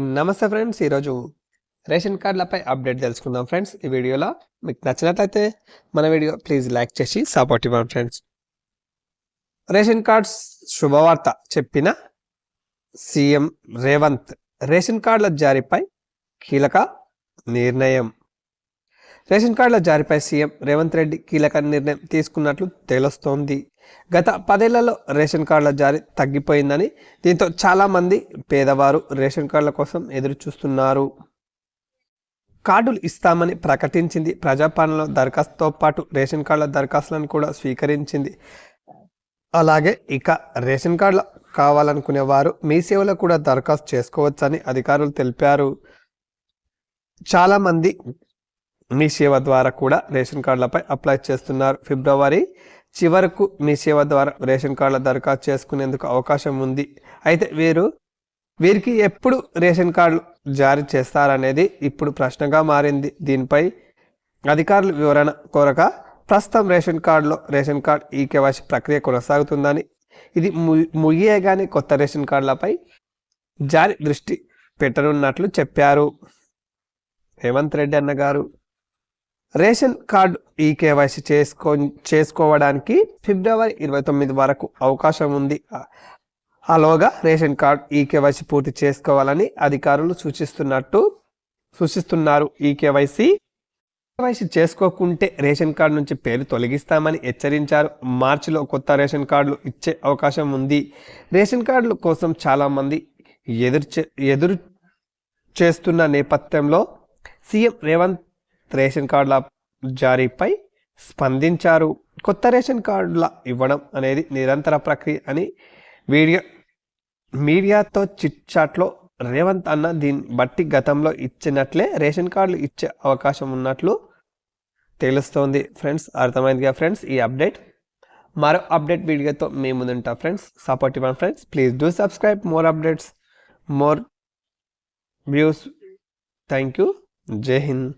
నమస్తే ఫ్రెండ్స్ ఈరోజు రేషన్ కార్డులపై అప్డేట్ తెలుసుకుందాం ఫ్రెండ్స్. ఈ వీడియోలో మీకు నచ్చినట్లయితే మన వీడియో ప్లీజ్ లైక్ చేసి సపోర్ట్ ఇవ్వండి ఫ్రెండ్స్. రేషన్ కార్డ్స్ శుభవార్త చెప్పిన సీఎం రేవంత్. రేషన్ కార్డుల జారీపై కీలక నిర్ణయం. రేషన్ కార్డుల జారీపై సీఎం రేవంత్ రెడ్డి కీలక నిర్ణయం తీసుకున్నట్లు తెలుస్తోంది. గత పదేళ్ళలో రేషన్ కార్డుల జారీ తగ్గిపోయిందని దీంతో చాలామంది పేదవారు రేషన్ కార్డుల కోసం ఎదురు చూస్తున్నారు కార్డులు ఇస్తామని ప్రకటించింది ప్రజాపాలనలో దరఖాస్తుతో పాటు రేషన్ కార్డుల దరఖాస్తులను కూడా స్వీకరించింది. అలాగే ఇక రేషన్ కార్డులు కావాలనుకునే వారు మీ సేవలో కూడా దరఖాస్తు చేసుకోవచ్చని అధికారులు తెలిపారు. చాలామంది మీ సేవ ద్వారా కూడా రేషన్ కార్డులపై అప్లై చేస్తున్నారు. ఫిబ్రవరి చివరకు మీ సేవ ద్వారా రేషన్ కార్డుల దరఖాస్తు చేసుకునేందుకు అవకాశం ఉంది. అయితే వీరు వీరికి ఎప్పుడు రేషన్ కార్డులు జారీ చేస్తారనేది ఇప్పుడు ప్రశ్నగా మారింది. దీనిపై అధికారులు వివరణ కోరక ప్రస్తుతం రేషన్ కార్డులో రేషన్ కార్డ్ ఈ కేవైసీ ప్రక్రియ కొనసాగుతుందని ఇది ము- ముగియగానే కొత్త రేషన్ కార్డులపై జారీ దృష్టి పెట్టనున్నట్లు చెప్పారు. రేవంత్ రెడ్డి అన్నగారు. రేషన్ కార్డు ఈ కేవైసీ చేసుకో చేసుకోవడానికి ఫిబ్రవరి ఇరవై తొమ్మిది వరకు అవకాశం ఉంది. అలాగా రేషన్ కార్డు ఈ కేవైసీ పూర్తి చేసుకోవాలని అధికారులు సూచిస్తున్నట్టు సూచిస్తున్నారు ఈ K Y C. K Y C చేసుకోకుంటే ration card నుంచి పేరు తొలగిస్తామని హెచ్చరించారు. మార్చిలో కొత్త రేషన్ కార్డులు ఇచ్చే అవకాశం ఉంది. రేషన్ కార్డుల కోసం చాలామంది ఎదురు చే- ఎదురు చేస్తున్న నేపథ్యంలో సీఎం రేవంత్ రేషన్ కార్డుల జారీపై స్పందించారు. కొత్త రేషన్ కార్డుల ఇవ్వడం అనేది నిరంతర ప్రక్రియ అని వీడియో మీడియాతో చిట్ చాట్లో రేవంత్ అన్న దీన్ని బట్టి గతంలో ఇచ్చినట్లే రేషన్ కార్డులు ఇచ్చే అవకాశం ఉన్నట్లు తెలుస్తోంది. ఫ్రెండ్స్ అర్థమైందిగా ఫ్రెండ్స్ ఈ అప్డేట్? మరో అప్డేట్ వీడియోతో మీ ముందుంటా ఫ్రెండ్స్. సపోర్ట్ ఇవ్వండి friends. Please do subscribe more updates more views. Thank you. జై హింద్.